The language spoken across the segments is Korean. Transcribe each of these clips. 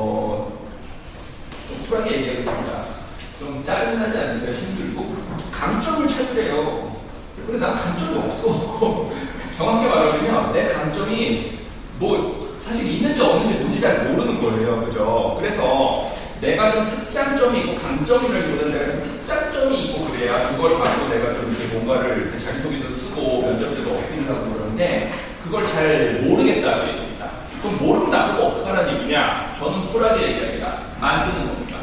어, 좀 쿨하게 얘기하겠습니다. 좀 짜증나지 않으세요? 힘들고? 강점을 찾으래요. 근데 난 강점이 없어. 정확히 말하면요. 내 강점이 뭐 사실 있는지 없는지 뭔지 잘 모르는 거예요. 그죠? 그래서 내가 좀 특장점이 있고 강점이라기보다는 내가 좀 특장점이 있고 그래야 그걸 가지고 내가 좀 이렇게 뭔가를 자기소개도 쓰고 면접에도 어필을 하고 그러는데 그걸 잘 모르겠다고 얘기합니다. 그럼 모르면 나보고 어떡하라는 얘기냐? 저는 쿨하게 얘기합니다. 만드는 겁니다.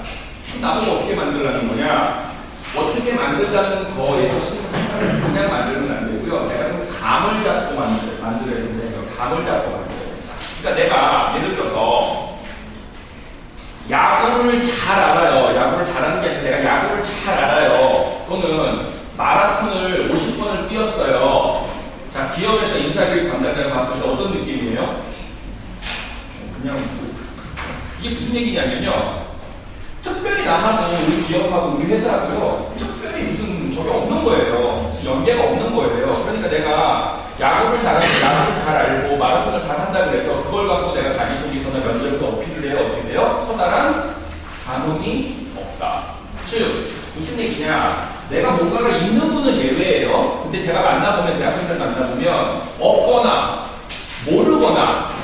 나보고 어떻게 만들라는 거냐? 어떻게 만든다는 거에서 신경을 그냥 만들면 안 되고요. 내가 좀 감을 잡고 만들, 만들어야 되는데 감을 잡고 만들어야 된다. 그러니까 내가 예를 들어서 야구를 잘 알아요. 야구를 잘하는 게 아니라 내가 야구를 잘 알아요. 또는 마라톤을 50번을 뛰었어요. 자, 기업에서 인사교육 담당자가 봤을 때 어떤 느낌이에요? 그냥 이게 무슨 얘기냐면요. 특별히 나하고 우리 기업하고 우리 회사하고요. 특별히 무슨 저게 없는 거예요. 연계가 없는 거예요. 그러니까 내가 야구를 잘하고 야구를 잘 알고 마라톤을 잘 한다 그래서 그걸 갖고 내가 자기소개서나 면접에서 어필을 해요. 어떻게 돼요? 커다란 가능이 없다. 즉 무슨 얘기냐? 내가 뭔가가 있는 분은 예외예요. 근데 제가 만나보면 대학생들 만나보면 없거나 모르거나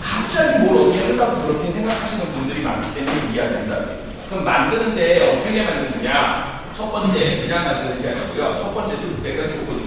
갑자기 뭘 어떻게 하려고 그렇게 생각하시는 때문에 이해한다. 그럼 만드는데 어떻게 만드느냐? 첫 번째 그냥 만드는 게 아니고요. 첫 번째 좀 내가 조금